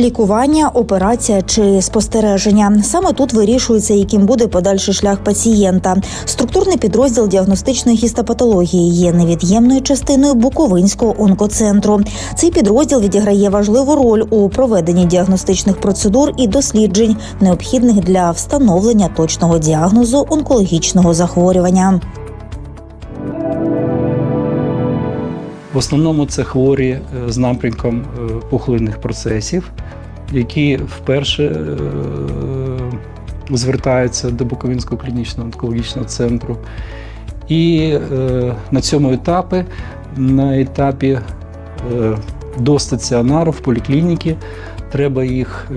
Лікування, операція чи спостереження саме тут вирішується, яким буде подальший шлях пацієнта. Структурний підрозділ діагностичної гістопатології є невід'ємною частиною Буковинського онкоцентру. Цей підрозділ відіграє важливу роль у проведенні діагностичних процедур і досліджень, необхідних для встановлення точного діагнозу онкологічного захворювання. В основному це хворі е, з напрямком е, пухлинних процесів, які вперше е, звертаються до Буковинського клінічного онкологічного центру. І на цьому етапі, на етапі до стаціонару в поліклініки, треба їх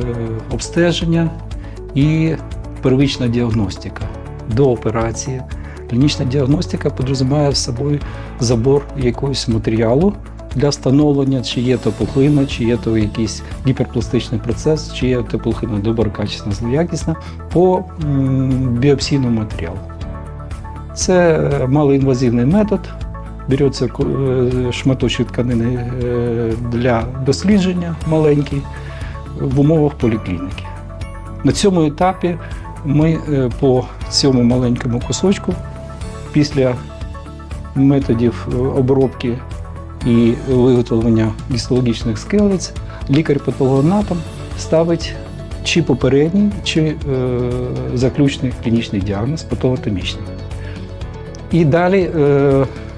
обстеження і первична діагностика до операції. Клінічна діагностика підрозуміє в собою забор якогось матеріалу для встановлення, чи є то пухлина, чи є то якийсь гіперпластичний процес, чи є то пухлина доброкачісна, злоякісна по біопсійному матеріалу. Це е, малоінвазивний метод. Береться е, шматочок тканини е, для дослідження маленький в умовах поліклініки. На цьому етапі ми по цьому маленькому кусочку після методів е, обробки і виготовлення гістологічних скелець лікар-патологоанатом ставить чи попередній, чи е, заключний клінічний діагноз патологотомічний. І далі, е,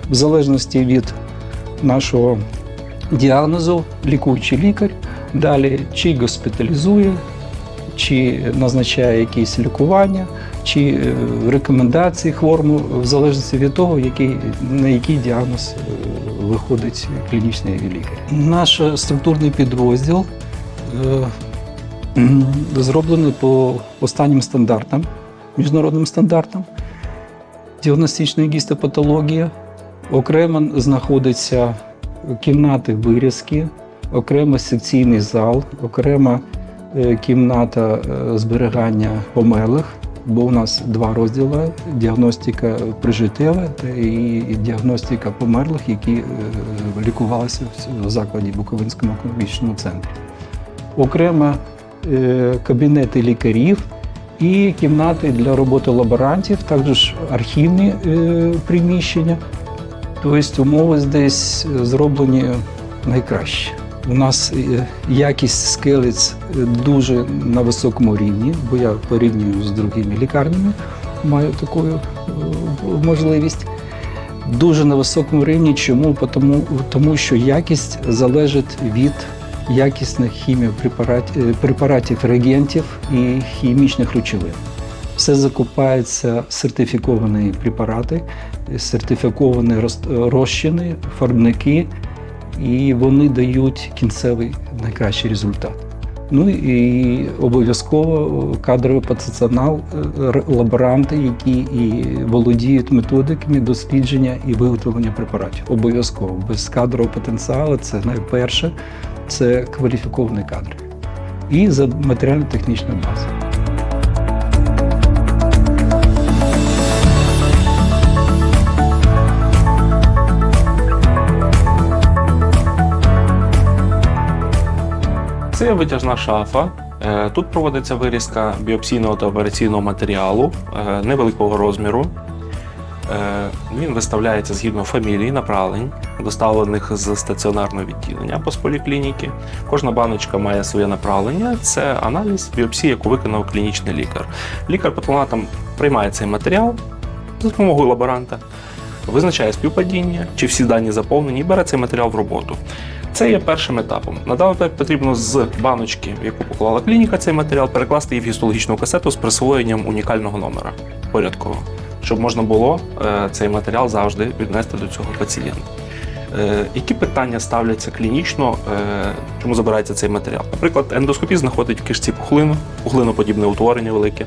в залежності від нашого діагнозу, лікуючий лікар далі чи госпіталізує, чи назначає якісь лікування, чи е, рекомендації хворому, в залежності від того, який, на який діагноз е, виходить клінічний лікар. Наш структурний підрозділ е, зроблений по останнім стандартам, міжнародним стандартам діагностичної гістопатології. Окремо знаходяться кімнати вирізки, окремо секційний зал, окрема кімната зберігання померлих, бо у нас два розділи: діагностика прижиттєва і діагностика померлих, які е, лікувалися в закладі Буковинському онкологічному центрі. Окремо е, кабінети лікарів і кімнати для роботи лаборантів, також архівні е, приміщення. Тобто умови здесь зроблені найкраще. У нас е, якість скелець е, дуже на високому рівні, бо я порівнюю з другими лікарнями, маю таку е, можливість. Дуже на високому рівні. Чому? Тому, тому що якість залежить від якісних хіміопрепаратів препаратів, реагентів і хімічних речовин. Все закупаються сертифіковані препарати, сертифіковані роз- розчини, фарбники, і вони дають кінцевий найкращий результат. Ну і обов'язково кадровий персонал, е, лаборанти, які і володіють методиками дослідження і виготовлення препаратів. Обов'язково без кадрового потенціалу це найперше, це кваліфіковані кадри. І за матеріально-технічна база. Це витяжна шафа. Е, Тут проводиться вирізка біопсійного та операційного матеріалу е, невеликого розміру. Е, Він виставляється згідно фамілії направлень, доставлених з стаціонарного відділення або поліклініки. Кожна баночка має своє направлення. Це аналіз біопсії, яку виконав клінічний лікар. Лікар патологоанатом приймає цей матеріал за допомогою лаборанта, визначає співпадіння, чи всі дані заповнені, і бере цей матеріал в роботу. Це є першим етапом. На потрібно з баночки, в яку поклала клініка, цей матеріал перекласти її в гістологічну касету з присвоєнням унікального номера порядкового, щоб можна було е, цей матеріал завжди віднести до цього пацієнта. Е, Які питання ставляться клінічно, е, чому забирається цей матеріал? Наприклад, ендоскопіст знаходить в кишці пухлину, пухлиноподібне утворення велике.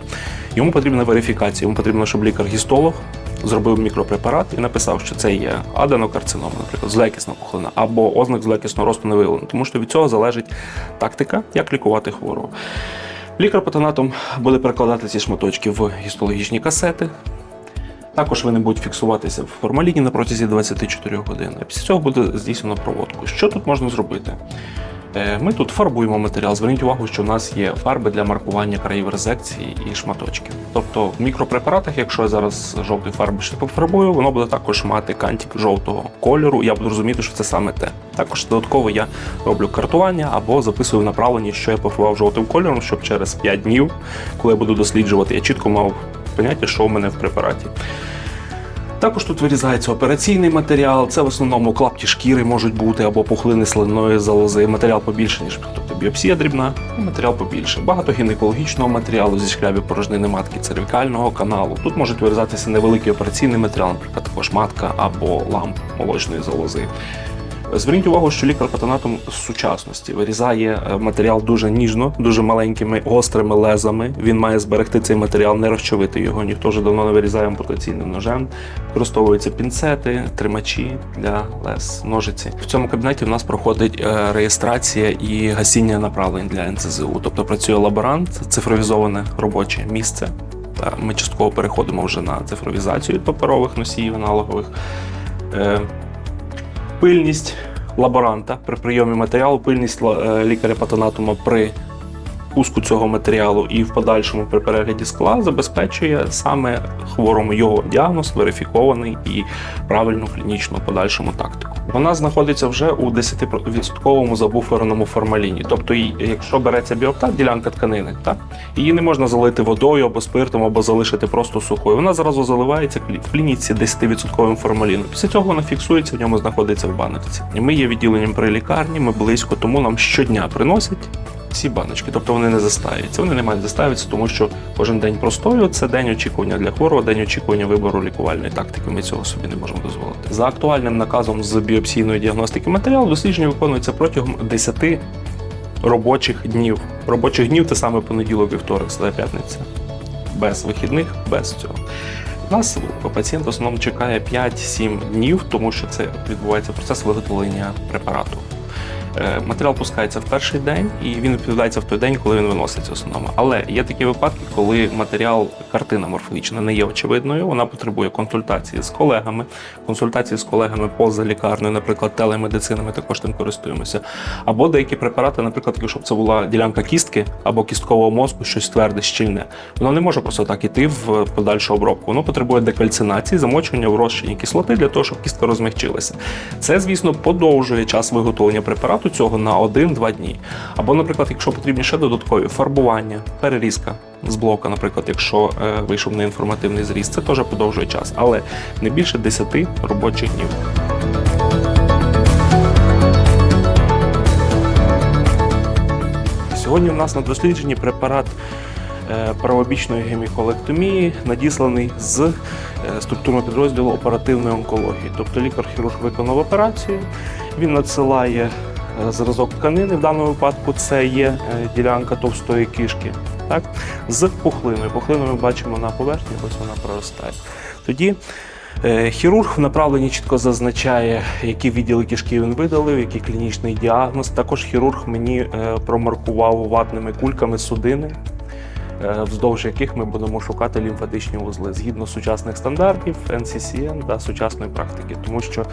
Йому потрібна верифікація, йому потрібно, щоб лікар-гістолог зробив мікропрепарат і написав, що це є аденокарцинома, наприклад, злекісна пухлина, або ознак злекісного не виявлено, тому що від цього залежить тактика, як лікувати хворого. Лікар-патонатом буде перекладати ці шматочки в гістологічні касети. Також вони будуть фіксуватися в формаліні на протязі 24 годин. Після цього буде здійснено проводку. Що тут можна зробити? Е, Ми тут фарбуємо матеріал. Зверніть увагу, що в нас є фарби для маркування країв резекції і шматочків. Тобто в мікропрепаратах, якщо я зараз жовтою фарбою ще пофарбую, воно буде також мати кантик жовтого кольору. Я буду розуміти, що це саме те. Також додатково я роблю картування або записую в направленні, що я пофарбував жовтим кольором, щоб через 5 днів, коли я буду досліджувати, я чітко мав поняття, що в мене в препараті. Також тут вирізається операційний матеріал. Це в основному клапті шкіри можуть бути або пухлини слинної залози. Матеріал побільше, ніж тобто біопсія дрібна, і матеріал побільше. Багато гінекологічного матеріалу зі шклябі порожнини матки цервікального каналу. Тут можуть вирізатися невеликий операційний матеріал, наприклад, також матка або ламп молочної залози. Зверніть увагу, що лікар-патонатом з сучасності вирізає е, матеріал дуже ніжно, дуже маленькими гострими лезами. Він має зберегти цей матеріал, не розчавити його. Ніхто вже давно не вирізає ампутаційним ножем. Використовуються пінцети, тримачі для лез, ножиці. В цьому кабінеті в нас проходить е, реєстрація і гасіння направлень для НЦЗУ. Тобто працює лаборант, цифровізоване робоче місце. Ми частково переходимо вже на цифровізацію паперових носіїв аналогових. Пильність лаборанта при прийомі матеріалу, пильність е, лікаря-патанатома при пуску цього матеріалу і в подальшому при перегляді скла забезпечує саме хворому його діагноз, верифікований і правильну клінічну подальшому тактику. Вона знаходиться вже у 10% забуференому формаліні. Тобто, якщо береться біоптат, ділянка тканини, так її не можна залити водою або спиртом, або залишити просто сухою. Вона зразу заливається в клініці 10% формаліну. Після цього вона фіксується, в ньому знаходиться в баночці. Ми є відділенням при лікарні, ми близько, тому нам щодня приносять. Всі баночки, тобто вони не застаються. Вони не мають застаюватися, тому що кожен день простою це день очікування для хворого, день очікування вибору лікувальної тактики. Ми цього собі не можемо дозволити. За актуальним наказом з біопсійної діагностики матеріалу дослідження виконується протягом 10 робочих днів. Робочих днів це саме понеділок, вівторок, середа, п'ятниця. Без вихідних, без цього. Нас пацієнт в основному чекає 5-7 днів, тому що це відбувається процес виготовлення препарату. Е, Матеріал пускається в перший день і він відповідається в той день, коли він виноситься основному. Але є такі випадки, коли матеріал, картина морфологічна не є очевидною. Вона потребує консультації з колегами, консультації з колегами поза лікарнею, наприклад, телемедицина, ми також тим користуємося. Або деякі препарати, наприклад, якщо б це була ділянка кістки або кісткового мозку, щось тверде, щільне, воно не може просто так іти в подальшу обробку. Воно потребує декальцинації, замочування в розчині кислоти для того, щоб кістка розмягчилася. Це, звісно, подовжує час виготовлення препарату цього на 1-2 дні. Або, наприклад, якщо потрібні ще додаткові фарбування, перерізка з блока, наприклад, якщо е, вийшов неінформативний зріз, це теж подовжує час, але не більше 10 робочих днів. Сьогодні в нас на дослідженні препарат е, правобічної геміколектомії, надісланий з е, структурного підрозділу оперативної онкології. Тобто лікар-хірург виконав операцію, він надсилає зразок тканини. В даному випадку це є е, ділянка товстої кишки. Так? З пухлиною. Пухлину ми бачимо на поверхні, ось вона проростає. Тоді Е, Хірург в направленні чітко зазначає, які відділи кишки він видалив, який клінічний діагноз. Також хірург мені е, промаркував ватними кульками судини, е, вздовж яких ми будемо шукати лімфатичні вузли згідно сучасних стандартів NCCN та сучасної практики, тому що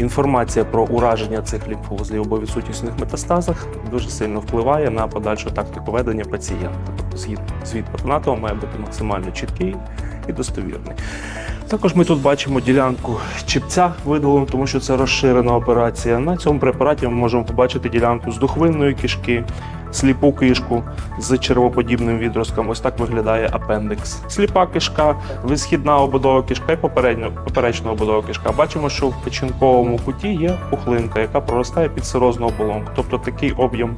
інформація про ураження цих лімфовузлів або відсутність метастазах дуже сильно впливає на подальшу тактику ведення пацієнта. Тобто звіт, звіт патонатова має бути максимально чіткий і достовірний. Також ми тут бачимо ділянку чіпця видалену, тому що це розширена операція. На цьому препараті ми можемо побачити ділянку з духвинної кишки, сліпу кишку з червоподібним відростком. Ось так виглядає апендикс. Сліпа кишка, висхідна обудова кишка і поперечна обудова кишка. Бачимо, що в печінковому куті є пухлинка, яка проростає під сирозну оболонку. Тобто такий об'єм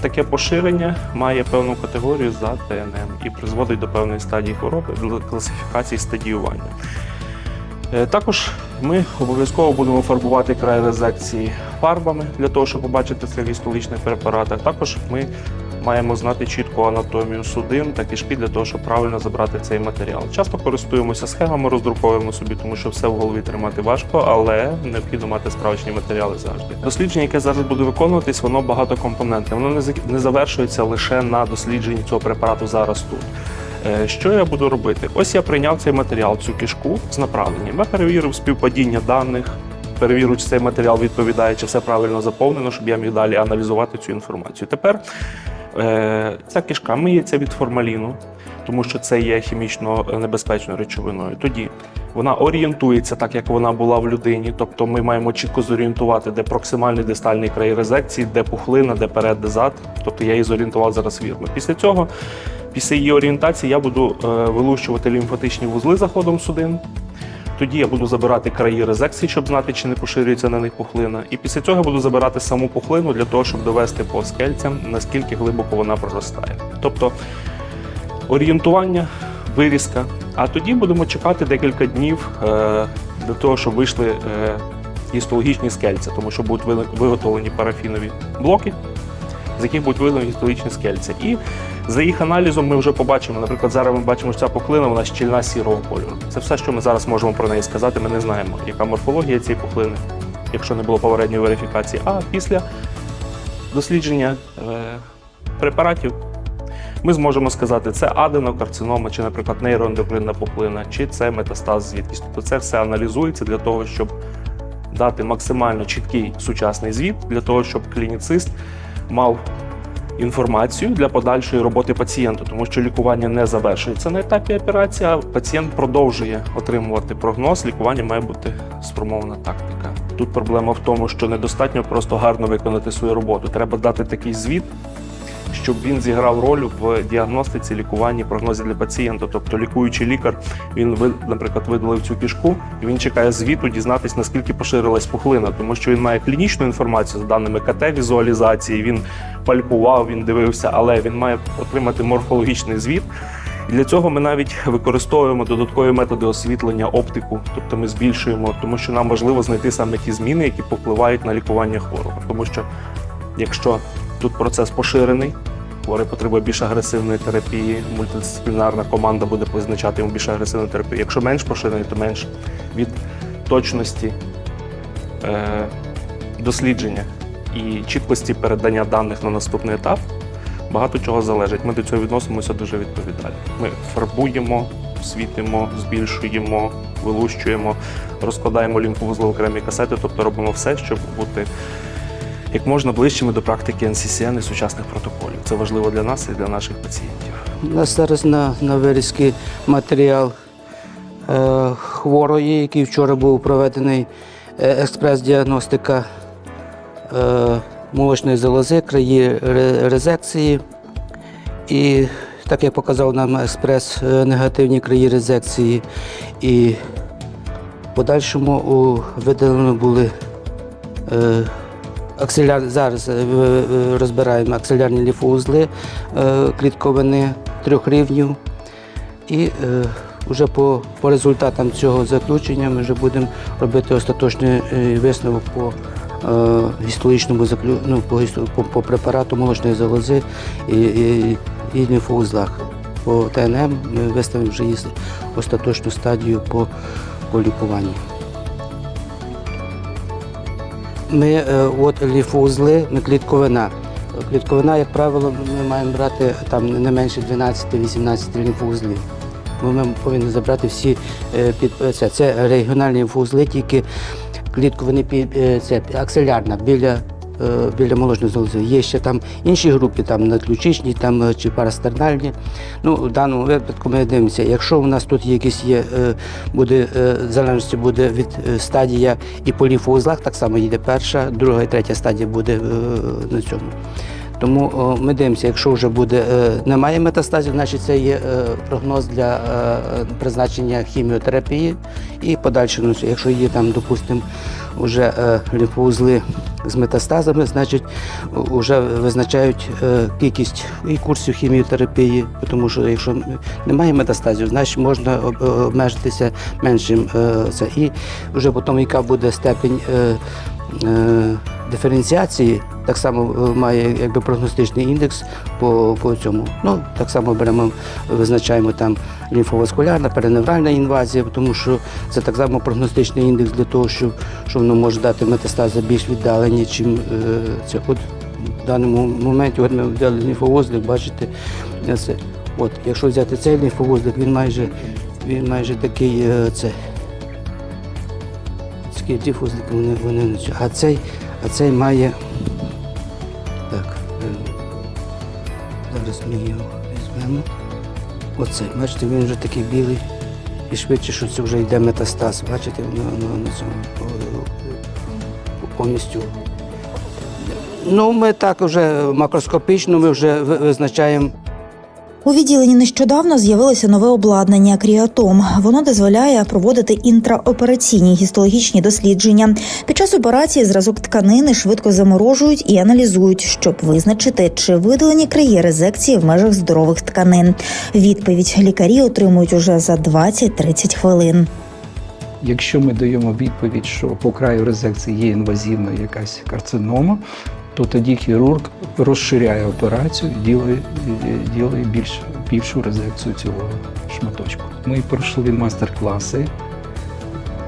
Таке поширення має певну категорію за ТНМ і призводить до певної стадії хвороби, до класифікації стадіювання. Е, Також ми обов'язково будемо фарбувати край резекції фарбами для того, щоб побачити це в істолічних препаратах. Також ми маємо знати чітку анатомію судин та кишки для того, щоб правильно забрати цей матеріал. Часто користуємося схемами, роздруковуємо собі, тому що все в голові тримати важко, але необхідно мати справочні матеріали завжди. Дослідження, яке зараз буде виконуватись, воно багатокомпонентне. Воно не завершується лише на дослідженні цього препарату зараз тут. Е, Що я буду робити? Ось я прийняв цей матеріал, цю кишку з направленням. Я перевірив співпадіння даних, перевірю, чи цей матеріал відповідає, чи все правильно заповнено, щоб я міг далі аналізувати цю інформацію. Тепер е, ця кишка миється від формаліну, тому що це є хімічно небезпечною речовиною. Тоді вона орієнтується так, як вона була в людині. Тобто ми маємо чітко зорієнтувати, де проксимальний дистальний край резекції, де пухлина, де перед, де зад. Тобто я її зорієнтував зараз вірно. Після цього, після її орієнтації, я буду е, вилущувати лімфатичні вузли заходом судин. Тоді я буду забирати краї резекції, щоб знати, чи не поширюється на них пухлина. І після цього я буду забирати саму пухлину для того, щоб довести по скельцям, наскільки глибоко вона проростає. Тобто орієнтування, вирізка. А тоді будемо чекати декілька днів е, для того, щоб вийшли е, гістологічні скельця, тому що будуть ви- виготовлені парафінові блоки, з яких будуть видані гістологічні скельця. І за їх аналізом ми вже побачимо. Наприклад, зараз ми бачимо, що ця пухлина вона щільна сірого кольору. Це все, що ми зараз можемо про неї сказати. Ми не знаємо, яка морфологія цієї пухлини, якщо не було попередньої верифікації. А після дослідження е, препаратів ми зможемо сказати, це аденокарцинома, чи, наприклад, нейроендокринна пухлина, чи це метастаз звідкись. Тобто це все аналізується для того, щоб дати максимально чіткий сучасний звіт, для того, щоб клініцист мав інформацію для подальшої роботи пацієнту, тому що лікування не завершується на етапі операції, а пацієнт продовжує отримувати прогноз. Лікування має бути спромовна тактика. Тут проблема в тому, що недостатньо просто гарно виконати свою роботу. Треба дати такий звіт, щоб він зіграв роль в діагностиці, лікуванні, прогнозі для пацієнта. Тобто лікуючий лікар, він наприклад, видалив цю кішку, і він чекає звіту дізнатись, наскільки поширилась пухлина, тому що він має клінічну інформацію з даними КТ-візуалізації, він пальпував, він дивився, але він має отримати морфологічний звіт. Для цього ми навіть використовуємо додаткові методи освітлення, оптику, тобто ми збільшуємо, тому що нам важливо знайти саме ті зміни, які повпливають на лікування хворого. Тому що якщо тут процес поширений, хворий потребує більш агресивної терапії, мультидисциплінарна команда буде призначати йому більш агресивну терапію. Якщо менш поширений, то менш від точності е, дослідження і чіткості передання даних на наступний етап. Багато чого залежить. Ми до цього відносимося дуже відповідально. Ми фарбуємо, світимо, збільшуємо, вилущуємо, розкладаємо лімфовузли в окремі касети, тобто робимо все, щоб бути як можна ближчими до практики NCCN і сучасних протоколів. Це важливо для нас і для наших пацієнтів. У нас зараз на, на вирізки матеріал е, хворої, який вчора був проведений е, експрес-діагностика е, молочної залози, краї резекції. І так як показав нам експрес е, негативні краї резекції, і в подальшому видалено були е, аксиляр, зараз е, розбираємо аксилярні ліфоузли е, клітковини трьох рівнів. І е, вже по, по результатам цього заключення ми вже будемо робити остаточний е, висновок по е, гістологічному ну, по, по, препарату молочної залози і, і, і лімфоузлах. По ТНМ ми виставимо вже остаточну стадію по, по лікуванню. Ми е, от ліфоузли, ми клітковина. Клітковина, як правило, ми маємо брати там не менше 12-18 лімфоузлів. Бо Ми повинні забрати всі е, під це. Це регіональні ліфузли, тільки клітковини е, це акселярна біля. Е, Біля молочної залози. Є ще там інші групи, там надключичні там, е, чи парастернальні. Ну, в даному випадку ми дивимося, якщо у нас тут якісь є, е, буде, залежності буде від стадія і по ліфоузлах, так само йде перша, друга і третя стадія буде на цьому. Тому ми дивимося, якщо вже буде е, немає метастазів, значить це є е, прогноз для е, призначення хіміотерапії і подальше. Ну, якщо є там, допустимо, вже лімфоузли з метастазами, значить вже визначають кількість і курсів хіміотерапії, тому що якщо немає метастазів, значить можна обмежитися меншим це. І вже потім, яка буде степень. Диференціації так само е, має якби прогностичний індекс по, по цьому. Ну так само беремо, визначаємо там лімфоваскулярна, переневральна інвазія, тому що це так само прогностичний індекс для того, щоб, що воно може дати метастази більш віддалені, чим е, це. От в даному моменті от ми взяли лімфовузлик, бачите, е, це. От, якщо взяти цей лімфовузлик, він майже він майже такий е, це. такі ті вони, вони А цей, а цей має. Так. е, Зараз ми його візьмемо. Оцей, бачите, він вже такий білий. І швидше, що це вже йде метастаз. Бачите, на, на цьому повністю. Ну, ми так вже макроскопічно ми вже визначаємо У відділенні нещодавно з'явилося нове обладнання Кріатом. Воно дозволяє проводити інтраопераційні гістологічні дослідження. Під час операції зразок тканини швидко заморожують і аналізують, щоб визначити, чи видалені краї резекції в межах здорових тканин. Відповідь лікарі отримують уже за 20-30 хвилин. Якщо ми даємо відповідь, що по краю резекції є інвазивна якась карцинома, то тоді хірург розширяє операцію і ділає більш, більшу резекцію цього шматочку. Ми пройшли майстер-класи.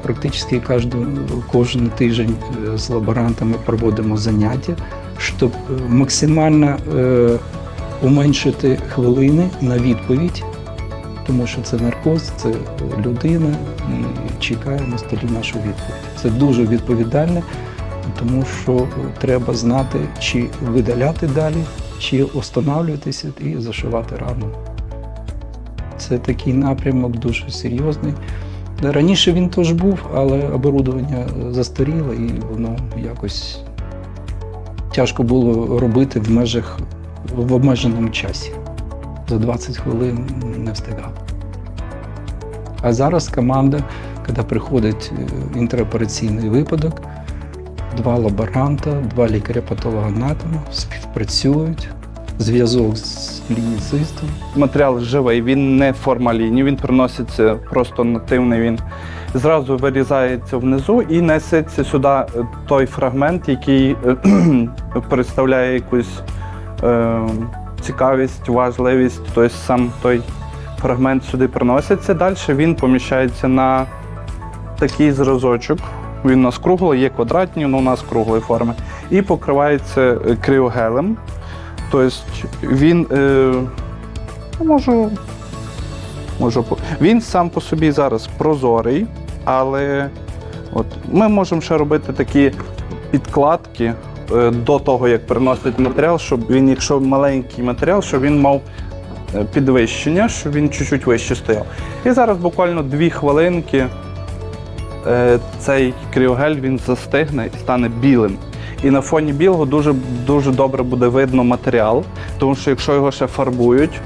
Практично кожен, кожен тиждень е, з лаборантами проводимо заняття, щоб е, максимально е, уменшити хвилини на відповідь тому що це наркоз, це людина і чекає на столі нашу відповідь. Це дуже відповідальне, тому що треба знати, чи видаляти далі, чи останавливатися і зашивати рану. Це такий напрямок дуже серйозний. Раніше він теж був, але оборудовання застаріло і воно якось тяжко було робити в межах в обмеженому часі за 20 хвилин не встигав. А зараз команда, коли приходить е, інтраопераційний випадок, два лаборанта, два лікаря-патологоанатома співпрацюють, зв'язок з клініцистом. Матеріал живий, він не в формаліні, він приноситься просто нативний. Він зразу вирізається внизу і несеться сюди е, той фрагмент, який е, представляє якусь е, цікавість, важливість. Тобто сам той фрагмент сюди приноситься. Далі він поміщається на такий зразочок. Він у нас круглий, є квадратні, але у нас круглої форми. І покривається е, кріогелем. Тобто він е, можу, можу. Він сам по собі зараз прозорий, але от, ми можемо ще робити такі підкладки е, до того, як приносить матеріал, щоб він, якщо маленький матеріал, щоб він мав е, підвищення, щоб він чуть-чуть вище стояв. І зараз буквально дві хвилинки цей кріогель він застигне і стане білим. І на фоні білого дуже, дуже добре буде видно матеріал, тому що якщо його ще фарбують,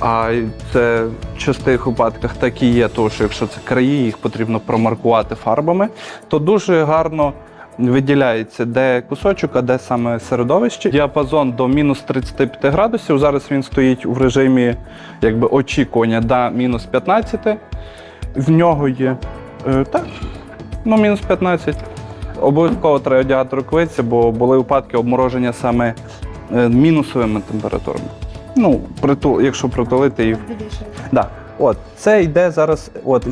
а це в частих випадках так і є, тому що якщо це краї, їх потрібно промаркувати фарбами, то дуже гарно виділяється, де кусочок, а де саме середовище. Діапазон до мінус 35 градусів. Зараз він стоїть в режимі якби, очікування до мінус 15. В нього є е, так, ну мінус 15. Обов'язково треба одягати рукавиці, бо були випадки обмороження саме е, мінусовими температурами. Ну, притул, якщо притулити і. Да. От, це йде зараз. От,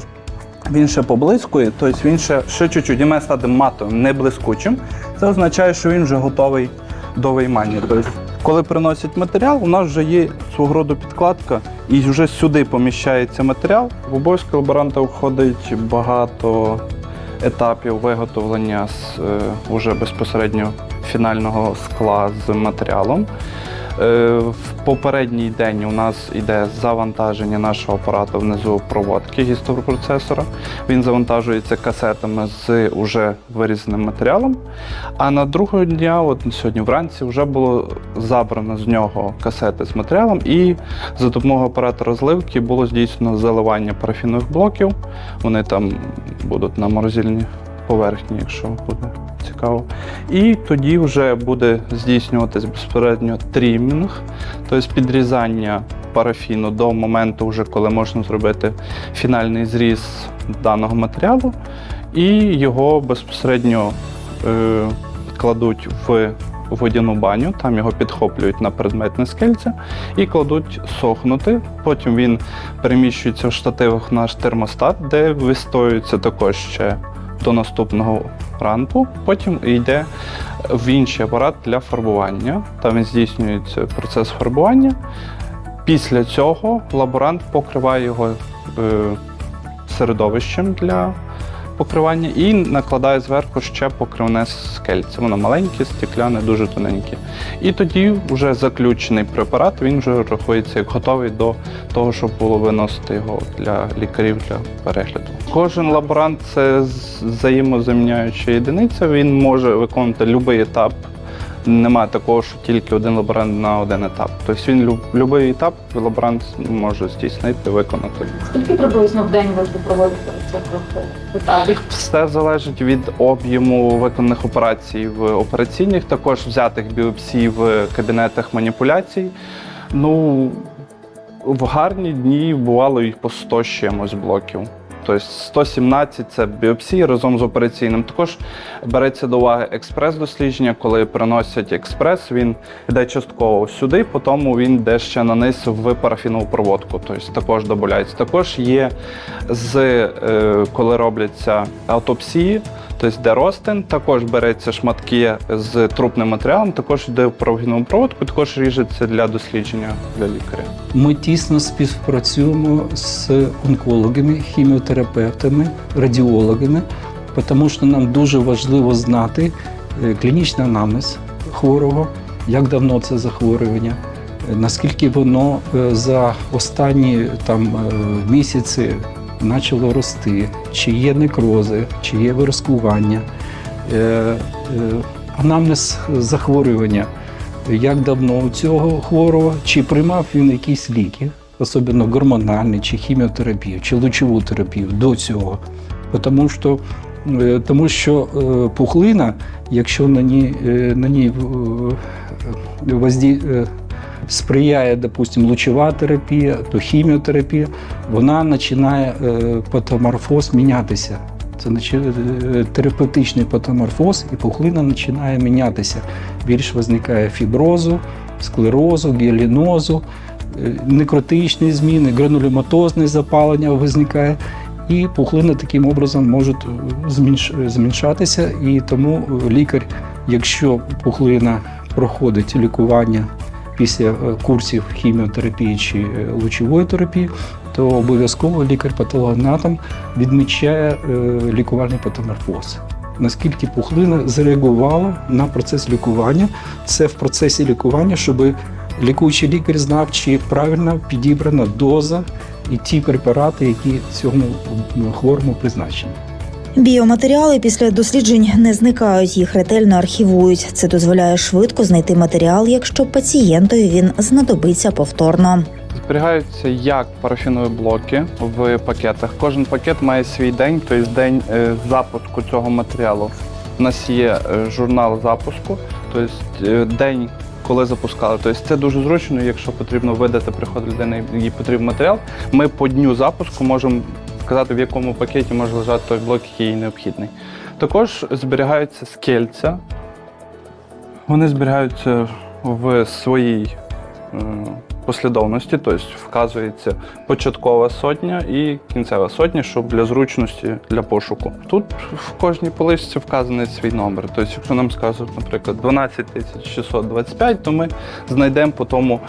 він ще поблискує, тобто він ще, ще чуть-чуть, він має стати матовим, не блискучим. Це означає, що він вже готовий до виймання. Тобто, коли приносять матеріал, у нас вже є свого роду підкладка, і вже сюди поміщається матеріал. В обов'язки лаборанта входить багато етапів виготовлення з е, уже безпосередньо фінального скла з матеріалом. Е, В попередній день у нас йде завантаження нашого апарату внизу проводки гістопроцесора. Він завантажується касетами з уже вирізаним матеріалом. А на другого дня, от сьогодні вранці, вже було забрано з нього касети з матеріалом, і за допомогою апарату розливки було здійснено заливання парафінових блоків. Вони там будуть на морозильній поверхні, якщо буде цікаво. І тоді вже буде здійснюватись безпосередньо трімінг, тобто підрізання парафіну до моменту, вже коли можна зробити фінальний зріз даного матеріалу, і його безпосередньо е, кладуть в водяну баню, там його підхоплюють на предметне скельце і кладуть сохнути. Потім він переміщується в штативах наш термостат, де вистоюється також ще до наступного ранку. Потім йде в інший апарат для фарбування. Там здійснюється процес фарбування. Після цього лаборант покриває його е, середовищем для покривання і накладаю зверху ще покривне скельце. Воно маленьке, стекляне, дуже тоненьке. І тоді вже заключений препарат, він вже рахується як готовий до того, щоб було виносити його для лікарів для перегляду. Кожен лаборант це взаємозаміняюча єдиниця. Він може виконувати будь-який етап. Немає такого, що тільки один лаборант на один етап. Тобто він будь-який етап лаборант може здійснити, виконати. Скільки приблизно в день ви проводите цих етапів? Все залежить від об'єму виконаних операцій в операційних, також взятих біопсій в кабінетах маніпуляцій. Ну, в гарні дні бувало і по 100 з чимось блоків. Тобто 117 це біопсії разом з операційним. Також береться до уваги експрес-дослідження, коли приносять експрес, він йде частково сюди, потім він йде ще на низ в парафінову проводку. Тобто також добавляється. Також є з е, коли робляться аутопсії, тобто де розтин, також береться шматки з трупним матеріалом, також йде в парафінову проводку, також ріжеться для дослідження для лікаря. Ми тісно співпрацюємо з онкологами, хіміотерапевтами, радіологами, тому що нам дуже важливо знати е, клінічний анамнез хворого, як давно це захворювання, е, наскільки воно е, за останні там, місяці почало рости, чи є некрози, чи є вироскування, е, е, анамнез захворювання як давно у цього хворого, чи приймав він якісь ліки, особливо гормональні, чи хіміотерапію, чи лучову терапію до цього. Тому що, е, тому що пухлина, якщо на ній, на ній возді, сприяє, допустим, лучова терапія, то хіміотерапія, вона починає е, патоморфоз мінятися. Це е, терапевтичний патоморфоз, і пухлина починає мінятися. Більш виникає фіброзу, склерозу, гіалінозу, е, некротичні зміни, гранулематозне запалення виникає. І пухлина таким образом зменш- зменшатися. І тому лікар, якщо пухлина проходить лікування після е, курсів хіміотерапії чи е, лучової терапії, то обов'язково лікар-патологоанатом відмічає е, лікувальний патоморфоз. Наскільки пухлина зреагувала на процес лікування, це в процесі лікування, щоб лікуючий лікар знав, чи правильно підібрана доза і ті препарати, які цьому хворому призначені. Біоматеріали після досліджень не зникають, їх ретельно архівують. Це дозволяє швидко знайти матеріал, якщо пацієнтові він знадобиться повторно. Зберігаються як парафінові блоки в пакетах. Кожен пакет має свій день, тобто день е, запуску цього матеріалу. У нас є е, журнал запуску, тобто е, день, коли запускали. Тобто це дуже зручно, якщо потрібно видати приход людини, їй потрібен матеріал. Ми по дню запуску можемо сказати, в якому пакеті може лежати той блок, який їй необхідний. Також зберігаються скельця. Вони зберігаються в своїй е, послідовності, тобто вказується початкова сотня і кінцева сотня, щоб для зручності для пошуку. Тут в кожній поличці вказаний свій номер. Тобто, якщо нам скажуть, наприклад, 12625, то ми знайдемо по тому,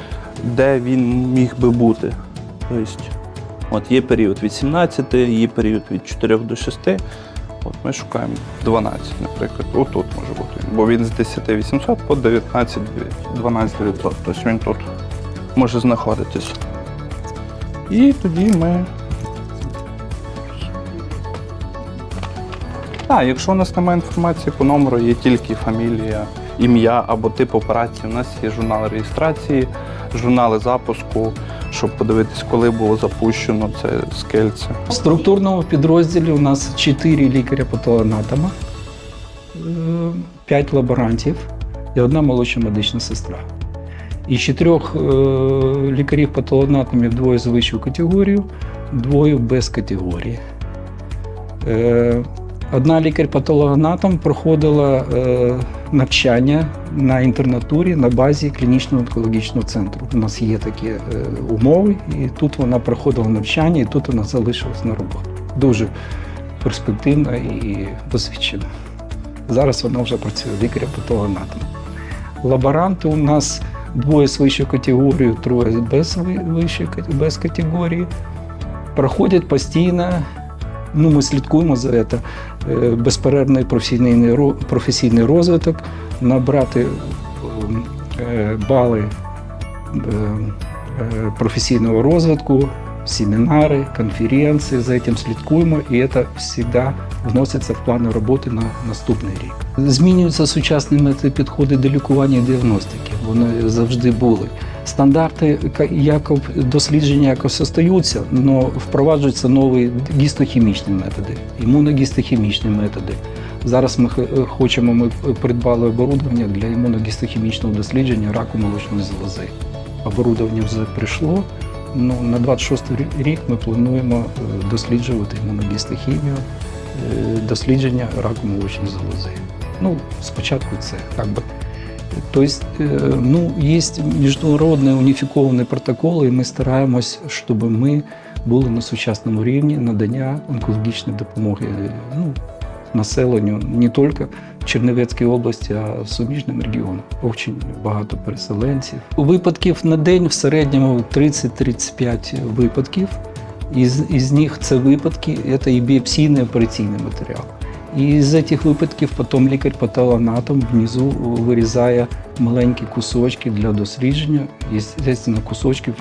де він міг би бути. Тобто, от є період від 17, є період від 4 до 6. От ми шукаємо 12, наприклад. Отут може бути. Бо він з 10800 по 19 12900. Тобто він тут може знаходитись. І тоді ми. Так, якщо у нас немає інформації по номеру, є тільки фамілія, ім'я або тип операції. У нас є журнал реєстрації, журнали запуску, щоб подивитись, коли було запущено це скельце. В структурному підрозділі у нас 4 лікаря-патологоанатома, 5 лаборантів і одна молодша медична сестра. Із чотирьох е, лікарів-патологоанатомів двоє з вищою категорією, двоє без категорії. Одна лікар-патологоанатом проходила е, навчання на інтернатурі на базі клінічного онкологічного центру. У нас є такі е, умови, і тут вона проходила навчання, і тут вона залишилась на роботу. Дуже перспективна і досвідчена. Зараз вона вже працює лікарем-патологоанатом. Лаборанти у нас двоє з вищою категорією, троє без вищої без категорії. Проходять постійно ну, ми слідкуємо за це. Е, Безперервний професійний, ро- професійний розвиток, набрати е, бали е, професійного розвитку, семінари, конференції, за цим слідкуємо, і це завжди вноситься в плани роботи на наступний рік. Змінюються сучасні підходи до лікування і діагностики. Вони завжди були. Стандарти ка- дослідження якось остаються, але впроваджуються нові гістохімічні методи, імуногістохімічні методи. Зараз ми хочемо, ми придбали оборудовання для імуногістохімічного дослідження раку молочної залози. Оборудовання вже прийшло. Ну, на 26 рі- рік ми плануємо е, досліджувати імуногістохімію, е, дослідження раку молочної залози. Ну, спочатку це як би. Тобто, е, ну, є міжнародні уніфіковані протоколи, і ми стараємось, щоб ми були на сучасному рівні надання онкологічної допомоги е, ну, населенню не тільки в Чернівецькій області, а в суміжному регіоні. Дуже багато переселенців. Випадків на день в середньому 30-35 випадків. Із, із них це випадки, це і біопсійний операційний матеріал. І з цих випадків потім лікар-патологоанатом внизу вирізає маленькі кусочки для дослідження. І, звісно, кусочків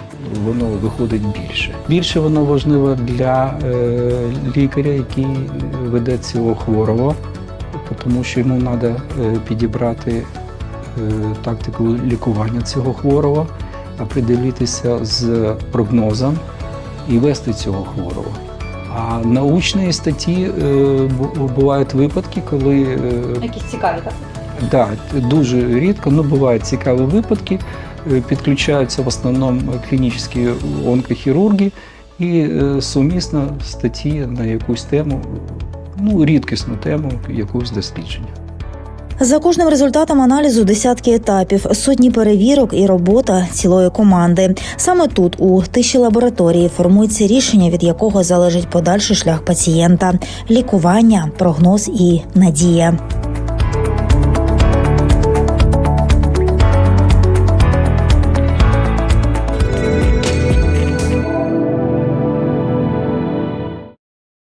воно виходить більше. Більше воно важливо для е, лікаря, який веде цього хворого, тому що йому треба підібрати е, тактику лікування цього хворого, определитися з прогнозом і вести цього хворого. А научні статті е, бу- бувають випадки, коли е, Якісь цікаві, так? Да, дуже рідко, ну бувають цікаві випадки. Е, Підключаються в основному клінічні онкохірурги і сумісно статті на якусь тему, ну, рідкісну тему якогось дослідження. За кожним результатом аналізу десятки етапів, сотні перевірок і робота цілої команди. Саме тут, у тиші лабораторії, формується рішення, від якого залежить подальший шлях пацієнта, лікування, прогноз і надія.